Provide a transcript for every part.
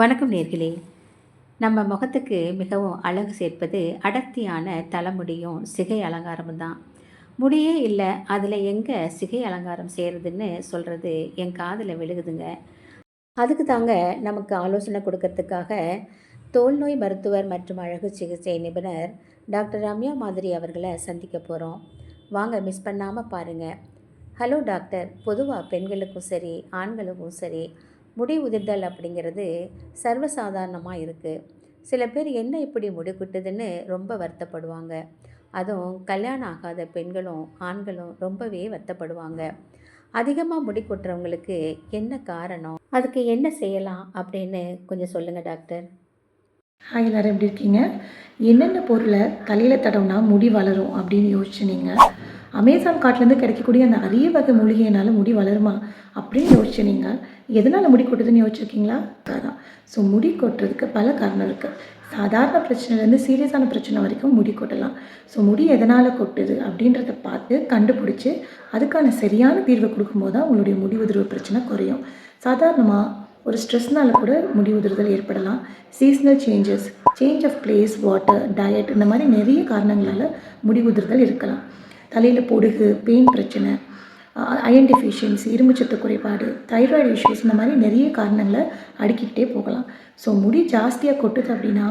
வணக்கம் நேர்களே. நம்ம முகத்துக்கு மிகவும் அழகு சேர்ப்பது அடர்த்தியான தலைமுடியும் சிகை அலங்காரமும் தான். முடியே இல்லை அதில் எங்கே சிகை அலங்காரம் செய்கிறதுன்னு சொல்கிறது என் காதில் விழுகுதுங்க. அதுக்கு தாங்க நமக்கு ஆலோசனை கொடுக்கறதுக்காக தோல் நோய் மருத்துவர் மற்றும் அழகு சிகிச்சை நிபுணர் டாக்டர் ரம்யா மாதிரி அவர்களை சந்திக்க போகிறோம் வாங்க மிஸ் பண்ணாமல் பாருங்கள் ஹலோ டாக்டர். பொதுவாக பெண்களுக்கும் சரி ஆண்களுக்கும் சரி முடி உதிர்தல் அப்படிங்கிறது சர்வசாதாரணமாக இருக்குது சில பேர் என்ன இப்படி முடி கொட்டுதுன்னு ரொம்ப வருத்தப்படுவாங்க. அதுவும் கல்யாணம் ஆகாத பெண்களும் ஆண்களும் ரொம்பவே வருத்தப்படுவாங்க. அதிகமாக முடி கொட்டுறவங்களுக்கு என்ன காரணம்? அதுக்கு என்ன செய்யலாம் அப்படின்னு கொஞ்சம் சொல்லுங்கள் டாக்டர். ஹாய் எல்லோரும் எப்படி இருக்கீங்க? என்னென்ன பொருளை தலையில் தடவுனா முடி வளரும் அப்படின்னு யோசிச்சுனீங்க அமேசான் காட்டிலேருந்து கிடைக்கக்கூடிய அந்த அரிய வகை மூலிகையினால் முடி வளருமா அப்படின்னு யோசிச்சு நீங்கள் எதனால் முடி கொட்டுதுன்னு யோசிச்சிருக்கீங்களா? அதான். ஸோ முடி கொட்டுறதுக்கு பல காரணம் இருக்குது சாதாரண பிரச்சனைலேருந்து சீரியஸான பிரச்சனை வரைக்கும் முடி கொட்டலாம். ஸோ முடி எதனால் கொட்டுது அப்படின்றத பார்த்து கண்டுபிடிச்சி அதுக்கான சரியான தீர்வை கொடுக்கும்போது தான் உங்களுடைய முடி உதிர்வு பிரச்சனை குறையும். சாதாரணமாக ஒரு ஸ்ட்ரெஸ்னால கூட முடி உதிர்தல் ஏற்படலாம். Seasonal changes change of place water diet இந்த மாதிரி நிறைய காரணங்களால் முடி உதிர்தல் இருக்கலாம். தலையில் பொடுகு பெயின் பிரச்சனை அயன் டெஃபிஷியன்சி இரும்புச்சத்து குறைபாடு தைராய்டு இஷ்யூஸ் இந்த மாதிரி நிறைய காரணங்களை அடுக்கிக்கிட்டே போகலாம். ஸோ முடி ஜாஸ்தியாக கொட்டுது அப்படின்னா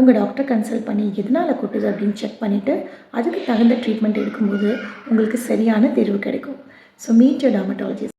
உங்கள் டாக்டர் கன்சல்ட் பண்ணி எதனால் கொட்டுது அப்படின்னு செக் பண்ணிவிட்டு அதுக்கு தகுந்த ட்ரீட்மெண்ட் எடுக்கும்போது உங்களுக்கு சரியான தீர்வு கிடைக்கும். So meet your டாமட்டாலஜிஸ்ட்